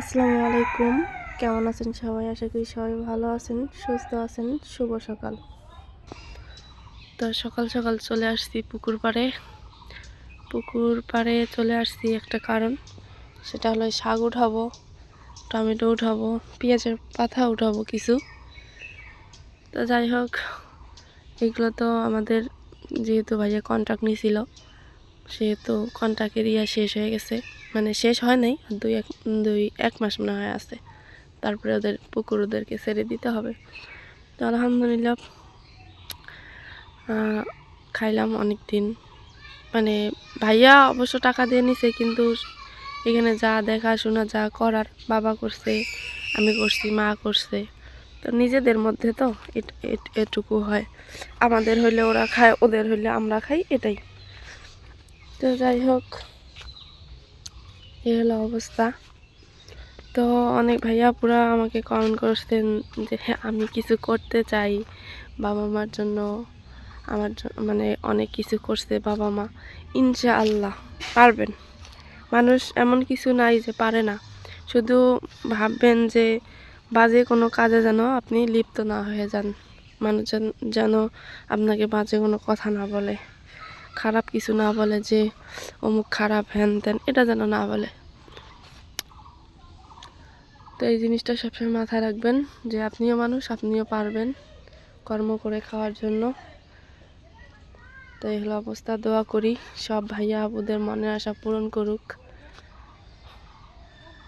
আসসালামু আলাইকুম। কেমন আছেন সবাই? আশা করি সবাই ভালো আছেন, সুস্থ আছেন। শুভ সকাল। তো সকাল সকাল চলে আসছি পুকুর পাড়ে। পুকুর পাড়ে চলে আসছি একটা কারণ। সেটা হলো শাক উঠাবো, টমেটো উঠাবো, পেঁয়াজের পাতা উঠাবো কিছু। তো যাই হোক, এগুলো তো আমাদের যেহেতু ভাইয়া কন্ট্রাক্ট নিয়েছিল সেহেতু কন্ট্রাক্টের ইয়া শেষ হয়ে গেছে। মানে শেষ হয় নাই, দুই এক দুই এক মাস মনে হয় আছে। তারপরে ওদের পুকুর ওদেরকে ছেড়ে দিতে হবে। তো আলহামদুলিল্লাহ খাইলাম অনেক দিন মানে ভাইয়া অবশ্য টাকা দিয়ে নিছে, কিন্তু এখানে যা দেখাশোনা যা করার, বাবা করছে, আমি করছি, মা করছে। তো নিজেদের মধ্যে তো এট- এট- এটুকু হয়। আমাদের হইলে ওরা খায়, ওদের হইলে আমরা খাই, এটাই। তো যাই হোক। এই হলো অবস্থা। তো অনেক ভাইয়া পুরা আমাকে কমেন্ট করছেন যে হ্যাঁ, আমি কিছু করতে চাই বাবা মার জন্য। আমার মানে অনেক কিছু করছে বাবা মা ইনশাআল্লাহ। পারবেন। মানুষ এমন কিছু নাই যে পারে না। শুধু ভাববেন যে বাজে কোনো কাজে যেন আপনি লিপ্ত না হয়ে যান। মানুষজন যেন আপনাকে বাজে কোনো কথা না বলে। খারাপ কিছু না বলে যে অমুক খারাপ, হ্যান ত্যান, এটা যেন না বলে। তো এই জিনিসটা সবসময় মাথায় রাখবেন যে আপনিও মানুষ, আপনিও পারবেন কর্ম করে খাওয়ার জন্য। তো এই হলো অবস্থা, দোয়া করি, সব ভাইয়া আপুদের মনের আশা পূরণ করুক।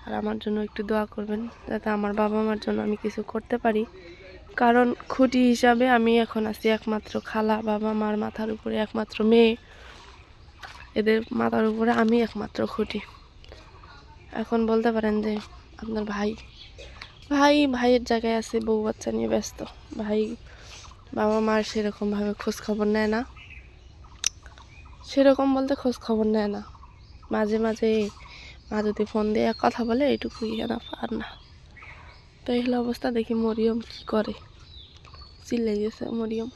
আর আমার জন্য একটু দোয়া করবেন, যাতে আমার বাবা মার জন্য আমি কিছু করতে পারি। কারণ খুঁটি হিসাবে আমি এখন আছি একমাত্র খালা, বাবা, মার মাথার উপরে একমাত্র মেয়ে। এদের মাথার উপরে আমি একমাত্র খুঁটি। এখন বলতে পারেন যে আপনার ভাই ভাই ভাইয়ের জায়গায় আছে, বউ বাচ্চা নিয়ে ব্যস্ত। ভাই বাবা মার সেরকমভাবে খোঁজ খবর নেয় না। সেরকম বলতে খোঁজ খবর নেয় না। মাঝে মাঝে মা যদি ফোন দিয়ে কথা বলে এইটুকুই না আর না। তো এই হলো অবস্থা দেখি মরিয়ম কি করে। চিল্লাই গেছে মরিয়ম।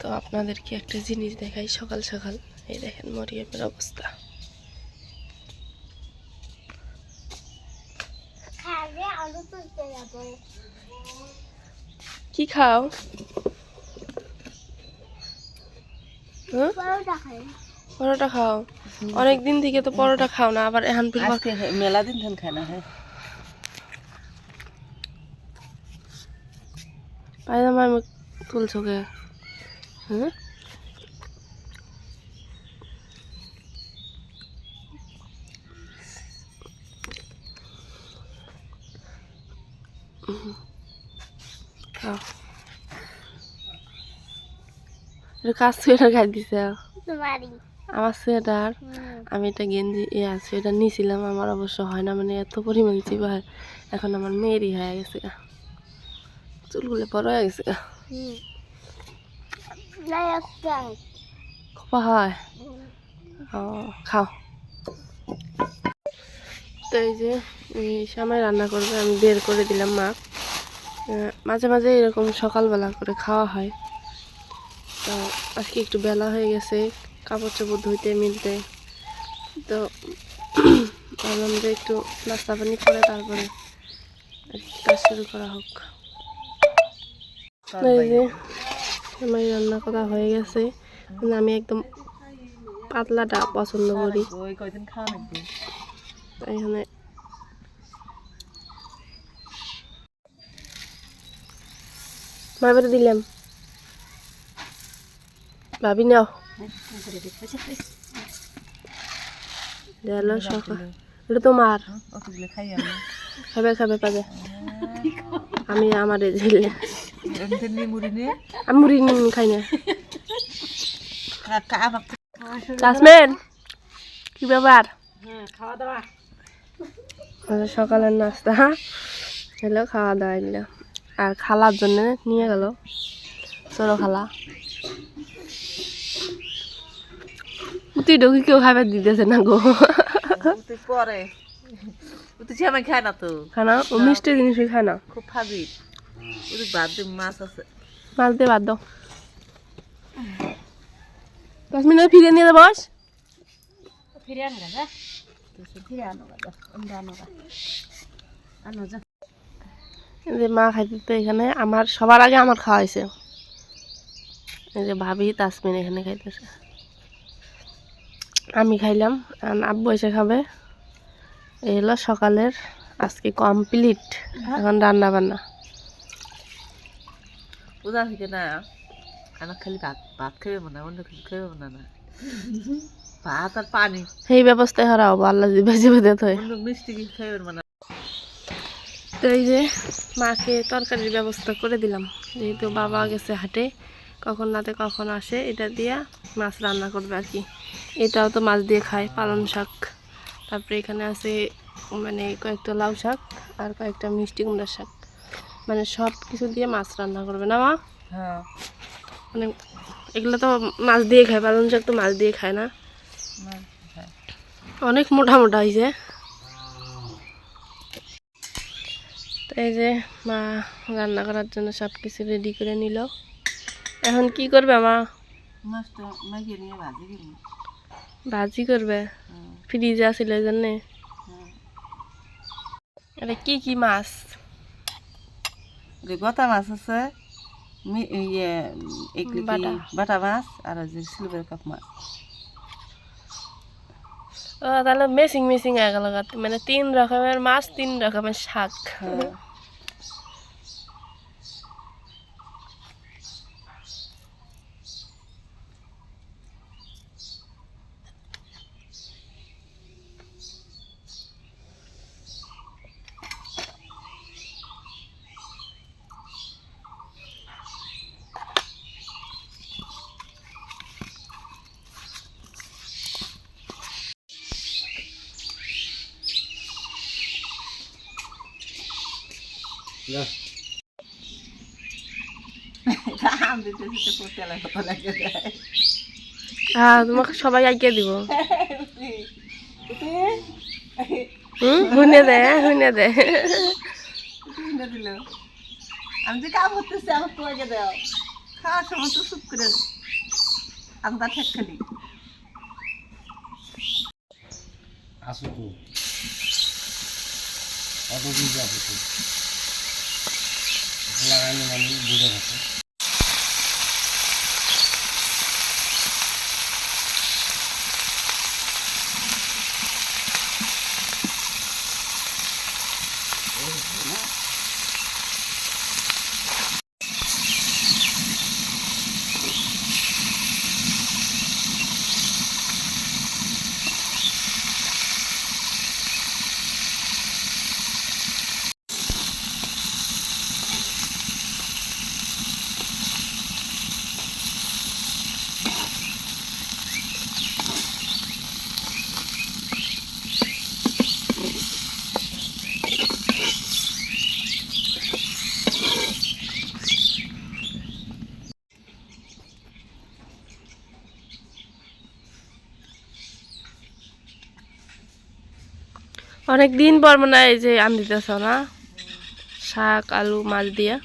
তো আপনাদেরকে একটা জিনিস দেখাই সকাল সকাল। এই দেখেন মরিয়মের অবস্থা। কি খাও? হ্যাঁ? পরোটা খাও। অনেক দিন থেকে তো পরোটা খাও না আবার এখন মেলা দিন ধন খায় না হ্যাঁ। পায়জামা আমি তুলছো কে? হ্যাঁ এটা কাজ সোয়েটার খাই দিছে। তোমারই। আমার সোয়েটার আমি এটা গেঞ্জি ইয়া সোয়েটার নিয়েছিলাম আমার অবশ্য হয় না মানে এত পরিমাণ চিবা হয় এখন আমার মেয়েরই হয়ে গেছে। চুলগুলো বড় হয়ে গেছে খোপা হয়। ও খাও। তো এই যে এই রান্না করবে আমি বের করে দিলাম মা। মাঝে মাঝে এরকম সকালবেলা করে খাওয়া হয়। তো আজকে একটু বেলা হয়ে গেছে। কাপড় চোপড় ধুইতে মিলতে। তো ভাবলাম যে একটু নাস্তা পানি করে তারপরে কাজ শুরু করা হোক। এই যে আমার রান্না করা হয়ে গেছে। মানে আমি একদম পাতলাটা পছন্দ করি। এখানে মায়ের দিলাম। ভাবি নাও। তোমার খাবে খাবে, পাবে। আমি আমার মুড়ি খাই কা- ব্যাপার? দাওয়া সকালের নাস্তা হলো খাওয়া দাওয়া আর খালার জন্য নিয়ে গেল। ছোটো খালা। তুই ঢুকি কেউ খাবার দিতেছে না গো। তুই পরে। তুই জামাই খায় না তো। খানা? ও মিষ্টি জিনিসই খায় না। খুব ফাজিল। ওই বাদ দিয়ে মাছ আছে। মাছ দিয়ে বাদ দাও। দশ মিনিট ফিরে নিয়ে বস। ফিরে আনবে করতেছে ফিরে আনো গা আনো গা আনো যা। যে মা খাইতে তো এখানে আমার সবার আগে আমার খাওয়া হয়েছে। এই যে ভাবি তাসমিন এখানে খাইতেছে। আমি খাইলাম আর আব্বু এসে খাবে। এই হলো সকালের আজকে কমপ্লিট এখন রান্না বান্না পূজা থেকে না আমার খালি ভাত ভাত খাবে মনে হয়, অন্য কিছু খাবে মনে না। ভাত আর পানি। সেই ব্যবস্থায় হারা হব আল্লাহ জিবে দিতে হয়। মিষ্টি কিছু খাবে মনে না। তো এই যে মাকে তরকারির ব্যবস্থা করে দিলাম যেহেতু বাবা গেছে হাটে কখন রাতে কখন আসে এটা দিয়া মাছ রান্না করবে আর কি। এটাও তো মাছ দিয়ে খায় পালং শাক। তারপরে এখানে আছে মানে কয়েকটা লাউ শাক আর কয়েকটা মিষ্টি কুমড়ার শাক। মানে সব কিছু দিয়ে মাছ রান্না করবে না মা? হ্যাঁ। মানে এগুলো তো মাছ দিয়ে খায় পালং শাক তো মাছ দিয়ে খায় না। অনেক মোটা মোটা হয়েছে তো এই যে মা রান্না করার জন্য সব কিছু রেডি করে নিল। এখন কি করবে মা? নিয়ে ভাজি কিনি ভাজি করবে? ফ্রিজে আসলে এটা কি কি মাছ? গোটা মাছ আছে ইয়ে এগুলি বাটা। বাটা মাছ আর যে সিলভার কাপ মাছ। ও তাহলে মেসিং মেসিং হয়ে গেল মানে তিন রকমের মাছ তিন রকমের শাক। হ্যাঁ তোমাকে সবাই আইকে দিব। হুম? শুনে দে শুনে দে। দিল আমি যে কাম করতেছি আমার তোমাকে দাও। খাওয়ার সময় তো চুপ করে ঠেক খালি। আসো তো। অত বুঝে আসো তো? লাগানো মানে বুঝে থাকো অনেক দিন পর মনে হয় যে আন দিতেছ না? শাক আলু মাছ দিয়া?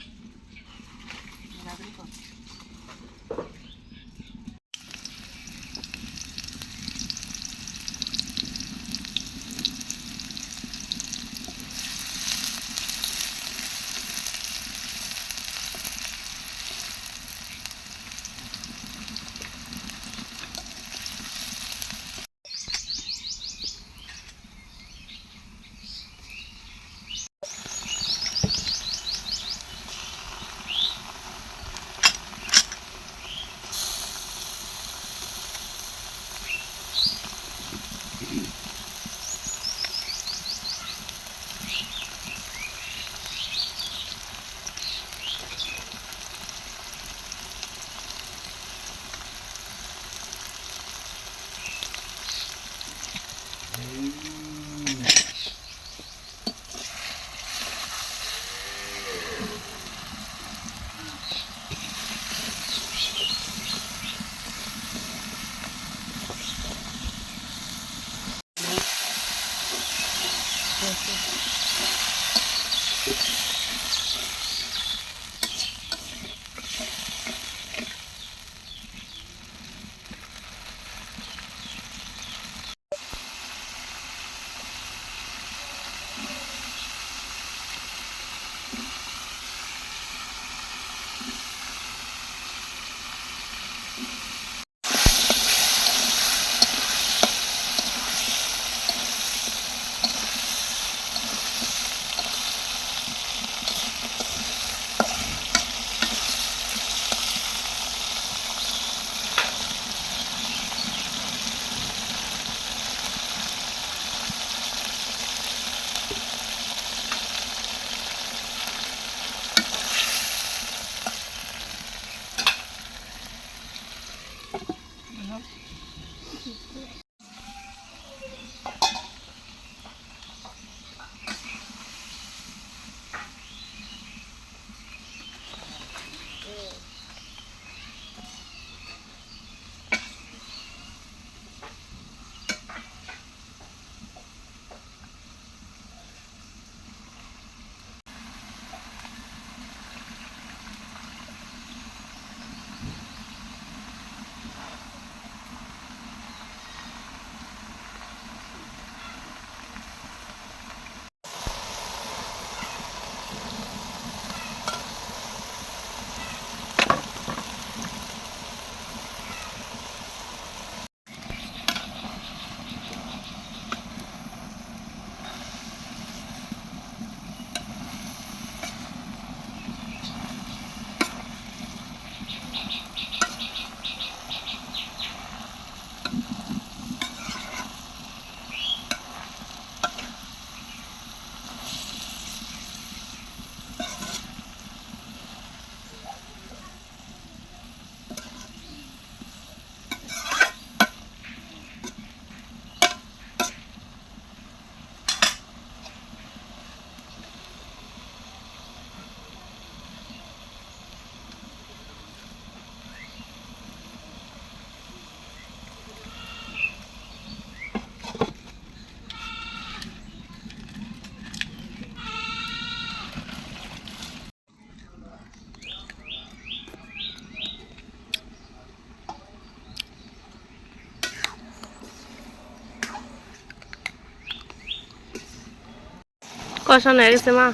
কষানো হয়ে গেছে মা।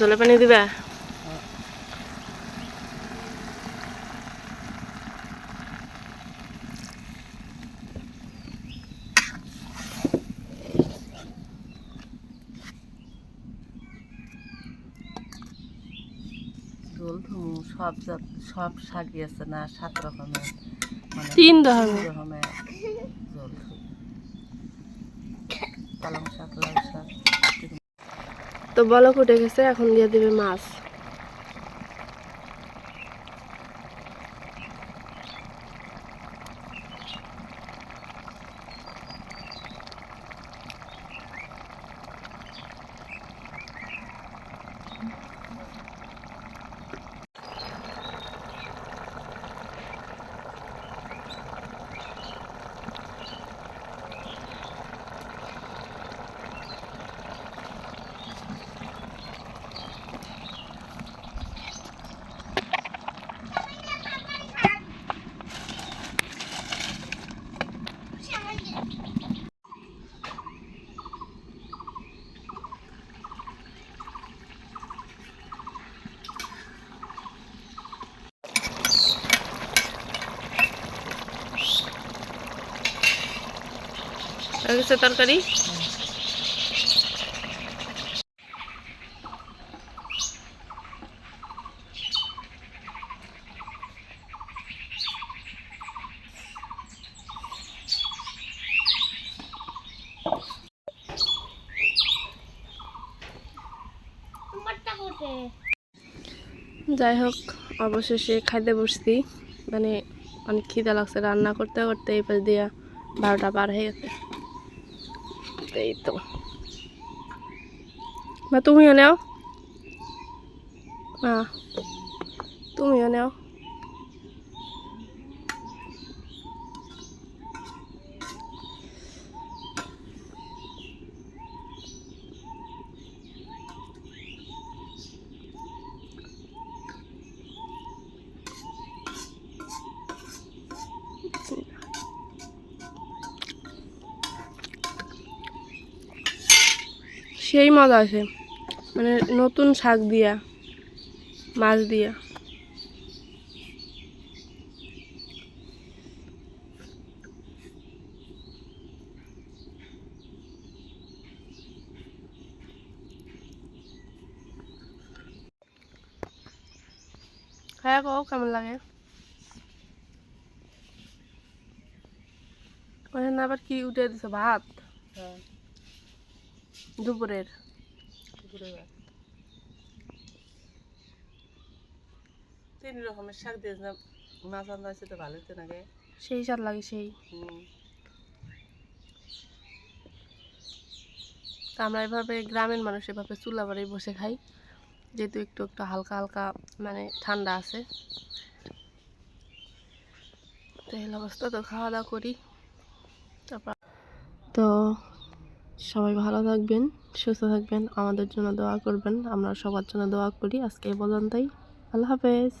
জলে পানি দিবা। সব সব শাকই আছে না সাত রকমের। মানে তিন রকমের। ধুমু পালং শাক শাক তো বলক উঠে গেছে এখন দিয়ে দেবে মাছ হয়ে গেছে তরকারি। যাই হোক, অবশেষে খাইতে বসছি। মানে অনেক খিদে লাগছে, রান্না করতে করতে এই পাশ দিয়া বারোটা পার হয়ে গেছে। এই তো। বা তুমিও নেও। মা তুমিও নাও। সেই মজা আছে। মানে নতুন শাক দিয়া, মাছ দিয়া। হ্যাঁ কও কেমন লাগে? ওখানে আবার কি উঠে দিছো? ভাত? দুপুরের। তিন রকমের শাক দিয়ে মাছ আন্দা হয়েছে তো ভালো হতো নাকি সেই স্বাদ লাগে সেই। তা আমরা এভাবে গ্রামের মানুষ এভাবে চুলা বাড়ি বসে খাই যেহেতু একটু একটু হালকা হালকা মানে ঠান্ডা আছে। তো এই অবস্থা তো খাওয়া দাওয়া করি তারপর তো সবাই ভালো থাকবেন, সুস্থ থাকবেন, আমাদের জন্য দোয়া করবেন, আমরা সবার জন্য দোয়া করি। আজকে এই পর্যন্তই। আল্লাহ হাফেজ।